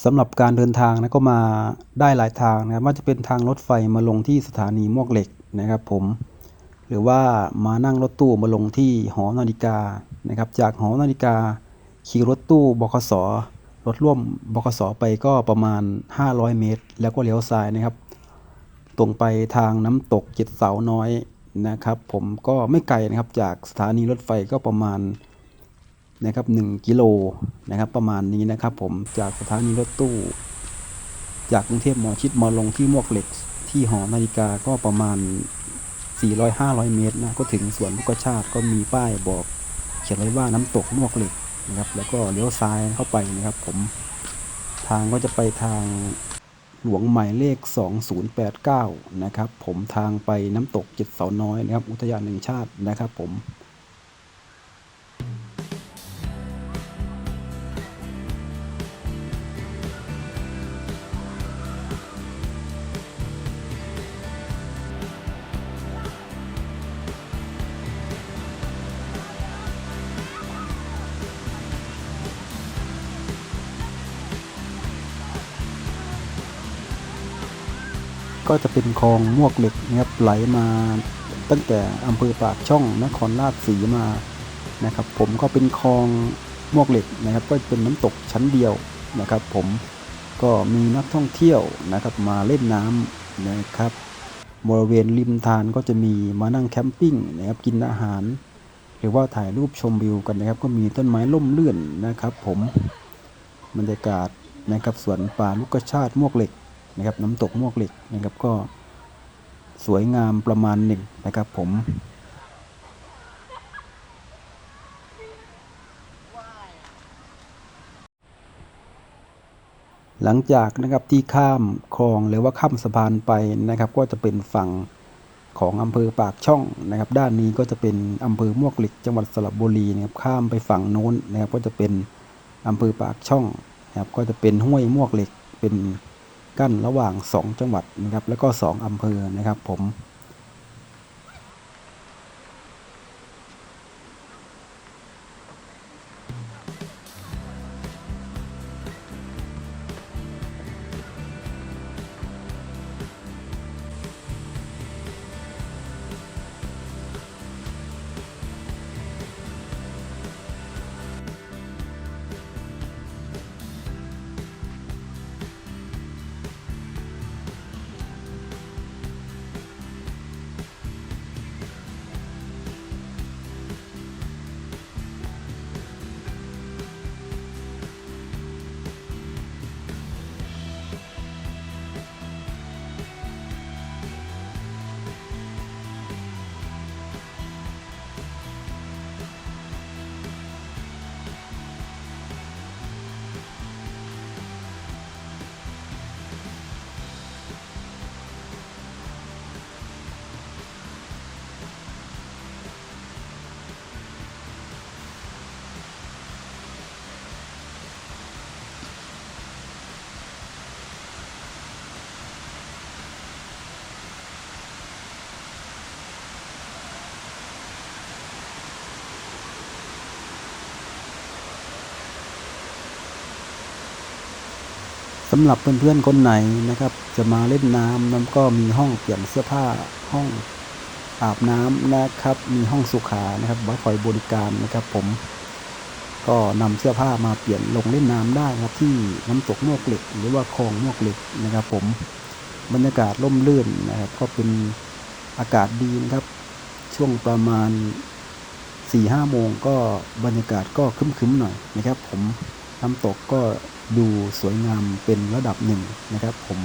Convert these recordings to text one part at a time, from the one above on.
สำหรับการเดินทางนะก็มาได้หลายทางนะครับว่าจะเป็นทางรถไฟมาลงที่สถานีมวกเหล็กนะครับผมหรือว่ามานั่งรถตู้มาลงที่หอนาฬิกานะครับ จากหอนาฬิกาขี่รถตู้บขสรถร่วมบขสไปก็ประมาณ 500 เมตร แล้วก็เลี้ยวซ้ายนะครับ ตรงไปทางน้ำตกเจ็ดเสาน้อยนะครับ ผมก็ไม่ไกลนะครับจากสถานีรถไฟก็ประมาณ นะครับ1กิโลนะครับประมาณนี้นะครับผมจากสถานีรถตู้ จากกรุงเทพหมอชิดมาลงที่มวกเหล็ก ที่หอนาฬิกาก็ประมาณ 400-500 เมตรนะก็ถึงสวนลูกชาติก็มีป้ายบอกเขียนไว้ว่าน้ำตกมวกเหล็กนะครับ แล้วก็เลี้ยวซ้ายเข้าไปนะครับ ผมทางก็จะไปทางหลวงหมายเลข 2089 นะครับ ผมทางไปน้ำตกจ็ดเสาน้อยนะครับ อุทยานแห่งชาตินะครับ ผม ก็จะเป็นคลองมวกเหล็กนะครับไหลมาตั้งแต่อำเภอปากช่องนครราชสีมานะครับ ผมก็เป็นคลองมวกเหล็กนะครับ ก็เป็นน้ำตกชั้นเดียวนะครับ ผมก็มีนักท่องเที่ยวนะครับมาเล่นน้ำนะครับบริเวณริมทานก็จะมีมานั่งแคมปิ้งนะครับกินอาหาร หรือว่าถ่ายรูปชมวิวกันนะครับ ก็มีต้นไม้ล่มเลื่อนนะครับ ผมบรรยากาศนะครับสวนป่าลูกชาติมวกเหล็ก นะครับน้ำตกมวกเหล็กนะครับก็สวยงามประมาณหนึ่งนะครับผมหลังจากนะครับที่ข้ามคลองหรือว่าข้ามสะพานไปนะครับ ก็จะเป็นฝั่งของอำเภอปากช่องนะครับ ด้านนี้ก็จะเป็นอำเภอมวกเหล็กจังหวัดสระบุรีนะครับข้ามไปฝั่งโน้นนะครับ ก็จะเป็นอำเภอปากช่องนะครับก็จะเป็นห้วยมวกเหล็กเป็น กั้นระหว่าง 2 จังหวัดนะครับแล้วก็ 2 อำเภอนะครับผม สำหรับเพื่อนๆคนไหนนะครับ จะมาเล่นน้ำน้ำก็มีห้องเปลี่ยนเสื้อผ้าห้องอาบน้ำนะครับ มีห้องสุขานะครับไว้คอยบริการนะครับ ผม ก็นำเสื้อผ้ามาเปลี่ยนลงเล่นน้ำได้ครับ ที่น้ำตกมวกเหล็ก หรือว่าคลองมวกเหล็กนะครับ ผมบรรยากาศร่มรื่นนะครับ ก็เป็นอากาศดีนะครับ ช่วงประมาณ4ี่ห้าโมงก็บรรยากาศก็คึ้มๆหน่อยนะครับ ผมน้ำตกก็ ดูสวยงามเป็นระดับหนึ่งนะครับผม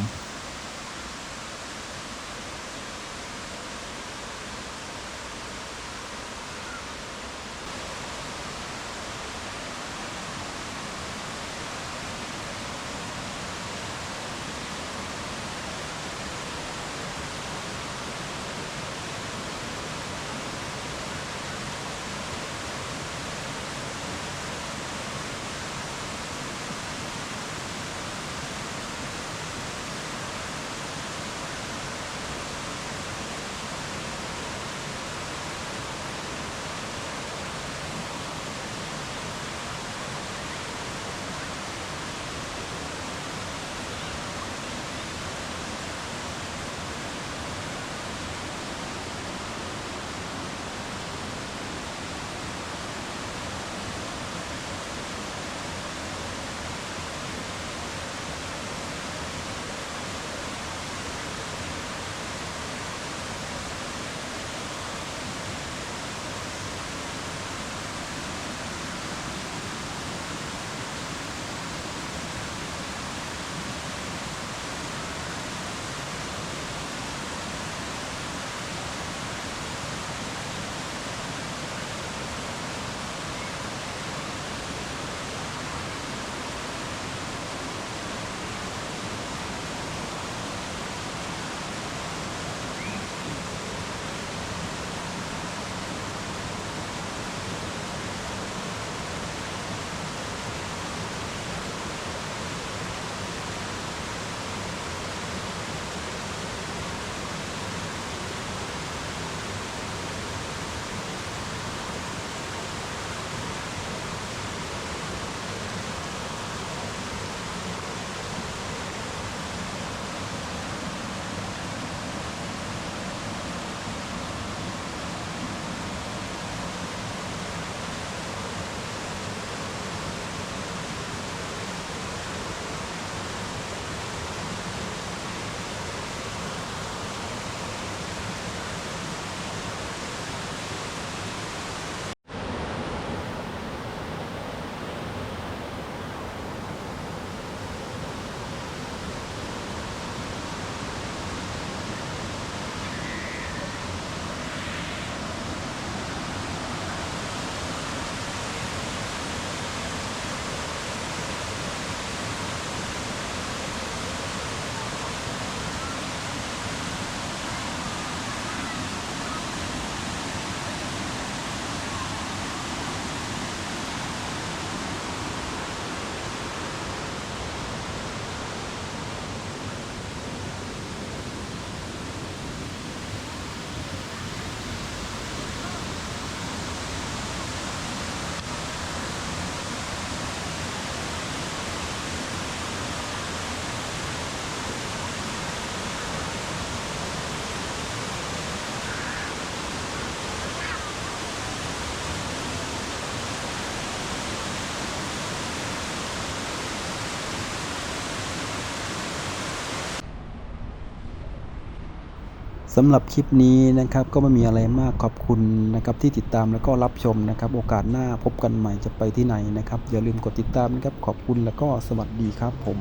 สำหรับคลิปนี้นะครับก็ไม่มีอะไรมากขอบคุณนะครับที่ติดตามแล้วก็รับชมนะครับ โอกาสหน้าพบกันใหม่จะไปที่ไหนนะครับ อย่าลืมกดติดตามนะครับ ขอบคุณแล้วก็สวัสดีครับผม